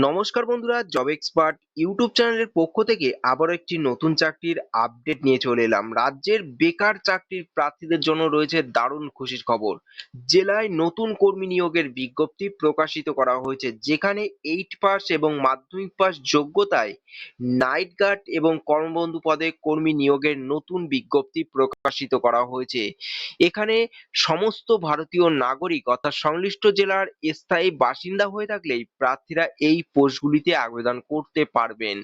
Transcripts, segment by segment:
নমস্কার বন্ধুরা job expert YouTube চ্যানেলের পক্ষ থেকে আবারও একটি নতুন চাকরির আপডেট নিয়ে চলে এলাম। রাজ্যের বেকার চাকরির প্রার্থীদের জন্য রয়েছে দারুণ খুশির খবর। জেলায় নতুন কর্মী নিয়োগের বিজ্ঞপ্তি প্রকাশিত করা হয়েছে, যেখানে এইট পাস এবং মাধ্যমিক পাস যোগ্যতায় নাইট গার্ড এবং কর্মবন্ধু পদে কর্মী নিয়োগের নতুন বিজ্ঞপ্তি প্রকাশিত করা হয়েছে। এখানে সমস্ত ভারতীয় নাগরিক অর্থাৎ সংশ্লিষ্ট জেলার স্থায়ী বাসিন্দা হয়ে থাকলেই প্রার্থীরা এই পোস্টগুলিতে আবেদন করতে পারবেন।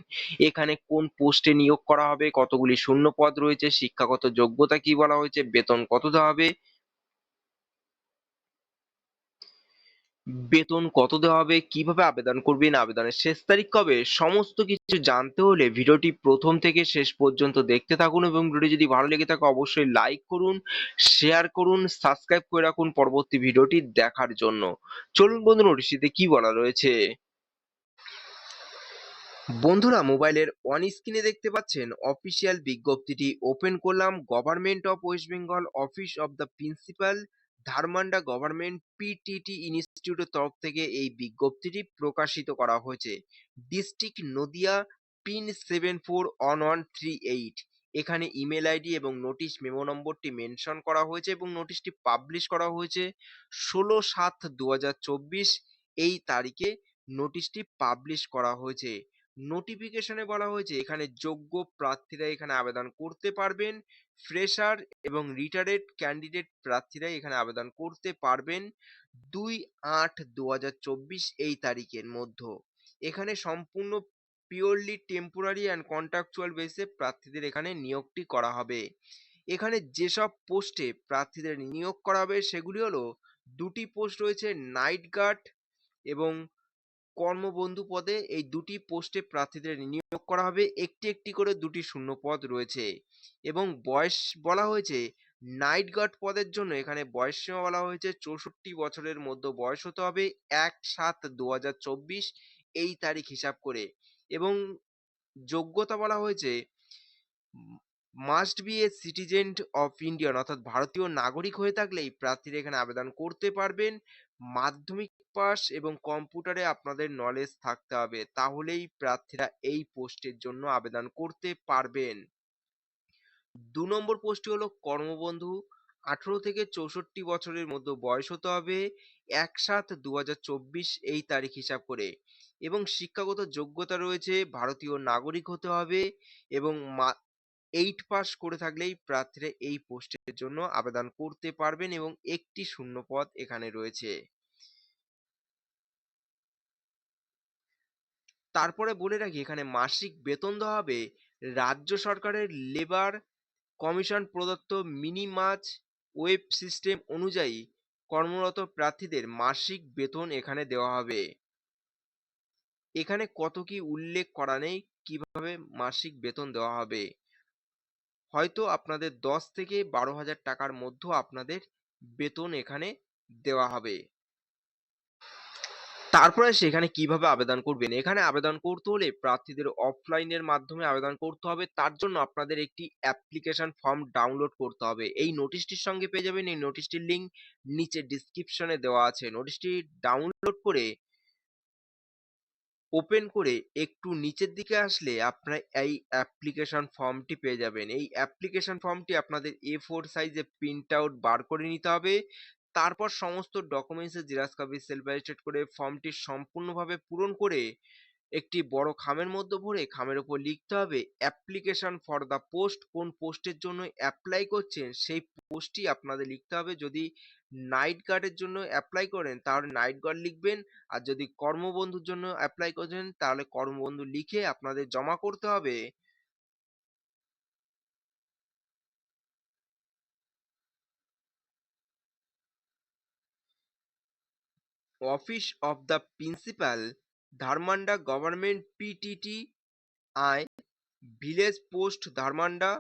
এখানে কোন পোস্টে নিয়োগ করা হবে? কতগুলি শূন্য পদ রয়েছে? শিক্ষাগত যোগ্যতা কি বলা হয়েছে? বেতন কত দেওয়া হবে? বেতন কত দেওয়া হবে? কীভাবে আবেদন করবেন? আবেদনের শেষ তারিখ কবে? সমস্ত কিছু জানতে হলে ভিডিওটি প্রথম থেকে শেষ পর্যন্ত দেখতে থাকুন এবং ভিডিওটি যদি ভালো লেগে থাকে অবশ্যই লাইক করুন, শেয়ার করুন, সাবস্ক্রাইব করে রাখুন পরবর্তী ভিডিওটি দেখার জন্য। চলুন বন্ধু নোটিশটিতে কি বলা রয়েছে? বন্ধুরা, মোবাইলের অন স্ক্রিনে দেখতে পাচ্ছেন অফিসিয়াল বিজ্ঞপ্তিটি ওপেন করলাম। Government of West Bengal office of the principal Dharmanda government PTT ইনস্টিটিউটের তরফ থেকে এই বিজ্ঞপ্তিটি প্রকাশিত করা হয়েছে। District Nadia pin seven four one one three eight এখানে ইমেল আইডি এবং নোটিশ মেমো নম্বরটি মেনশন করা হয়েছে এবং নোটিশটি পাবলিশ করা হয়েছে। ষোলো সাত দু এই তারিখে নোটিশটি পাবলিশ করা হয়েছে। নোটিফিকেশনে বলা হয়েছে, এখানে যোগ্য প্রার্থীরা এখানে আবেদন করতে পারবেন। ফ্রেশার এবং রিটায়ার্ড ক্যান্ডিডেট প্রার্থীরা এখানে আবেদন করতে পারবেন দুই আট দু এই তারিখের মধ্যে। এখানে সম্পূর্ণ পিওরলি টেম্পোরারি অ্যান্ড কন্ট্রাকচুয়াল বেসে প্রার্থীদের এখানে নিয়োগটি করা হবে। এখানে যেসব পোস্টে প্রার্থীদের নিয়োগ করা হবে, সেগুলি হলো দুটি পোস্ট রয়েছে নাইট গার্ড এবং কর্মবন্ধু পদে এই দুটি পোস্টে প্রার্থীদের নিয়োগ করা হবে। একটি একটি করে দুটি শূন্য পদ রয়েছে এবং বয়স বলা হয়েছে নাইট গার্ড পদের জন্য। এখানে বয়স সীমা বলা হয়েছে চৌষট্টি বছরের মধ্যে বয়স হতে হবে এক সাত দু এই তারিখ হিসাব করে এবং যোগ্যতা বলা হয়েছে must be a citizen of Indian অর্থাৎ ভারতীয় নাগরিক হয়ে থাকলেই প্রার্থীরা এখানে আবেদন করতে পারবেন। মাধ্যমিক পাস এবং কম্পিউটারে আপনাদের নলেজ থাকতে হবে। তাহলেই প্রার্থীরা এই পোস্টের জন্য আবেদন করতে পারবেন। দু নম্বর পোস্টটি হলো কর্মবন্ধু। আঠারো থেকে চৌষট্টি বছরের মধ্যে বয়স হতে হবে এক সাত দু এই তারিখ হিসাব করে এবং শিক্ষাগত যোগ্যতা রয়েছে, ভারতীয় নাগরিক হতে হবে এবং এইট পাস করে থাকলেই প্রার্থীরা এই পোস্টের জন্য আবেদন করতে পারবেন এবং একটি শূন্য পদ এখানে রয়েছে। তারপরে বলে রাখি, এখানে মাসিক বেতন দেওয়া হবে। রাজ্য সরকারের লেবার কমিশন প্রদত্ত মিনিমাজ ওয়েব সিস্টেম অনুযায়ী কর্মরত প্রার্থীদের মাসিক বেতন এখানে দেওয়া হবে। এখানে কত কি উল্লেখ করা নেই, কীভাবে মাসিক বেতন দেওয়া হবে? হয়তো আপনাদের দশ থেকে বারো হাজার টাকার মধ্যে আপনাদের বেতন এখানে দেওয়া হবে। তারপরে সেখানে কীভাবে আবেদন করবেন? এখানে আবেদন করতে হলে প্রার্থীদের অফলাইনের মাধ্যমে আবেদন করতে হবে। তার জন্য আপনাদের একটি অ্যাপ্লিকেশন ফর্ম ডাউনলোড করতে হবে। এই নোটিশটির সঙ্গে পেয়ে যাবেন। এই নোটিশটির লিঙ্ক নিচে ডিসক্রিপশনে দেওয়া আছে। নোটিশটি ডাউনলোড করে ওপেন করে একটু নিচের দিকে আসলে আপনারা এই অ্যাপ্লিকেশন ফর্মটি পেয়ে যাবেন। এই অ্যাপ্লিকেশন ফর্মটি আপনাদের এ ফোর সাইজে প্রিন্ট আউট বার করে নিতে হবে। তারপর সমস্ত ডকুমেন্টসের জেরক্স কপি সেলফ করে ফর্মটি সম্পূর্ণভাবে পূরণ করে একটি বড় খামের মধ্যে ভরে খামের উপর লিখতে হবে, অ্যাপ্লিকেশন ফর দ্য পোস্ট কোন পোস্টের জন্য অ্যাপ্লাই করছেন, সেই পোস্টটি আপনাদের লিখতে হবে। যদি নাইট গার্ডের জন্য অ্যাপ্লাই করেন, তাহলে নাইট গার্ড লিখবেন, আর যদি কর্মবন্ধুর জন্য অ্যাপ্লাই করছেন তাহলে কর্মবন্ধু লিখে আপনাদের জমা করতে হবে। Office of the principal Dharmanda government PTT I village post Dharmanda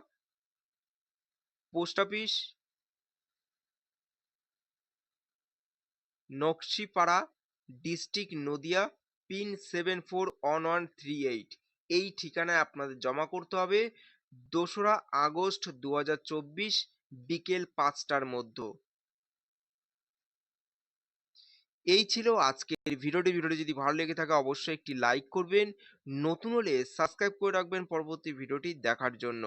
post office Nakshipara district Nadia pin seven four one one three eight এই ঠিকানায় আপনাদের জমা করতে হবে। দোসরা আগস্ট দু হাজার চব্বিশ বিকেল পাঁচটার মধ্যে। এই ছিল আজকের ভিডিওটি। ভিডিওটি যদি ভালো লেগে থাকে, অবশ্যই একটি লাইক করবেন। নতুন হলে সাবস্ক্রাইব করে রাখবেন পরবর্তী ভিডিওটি দেখার জন্য।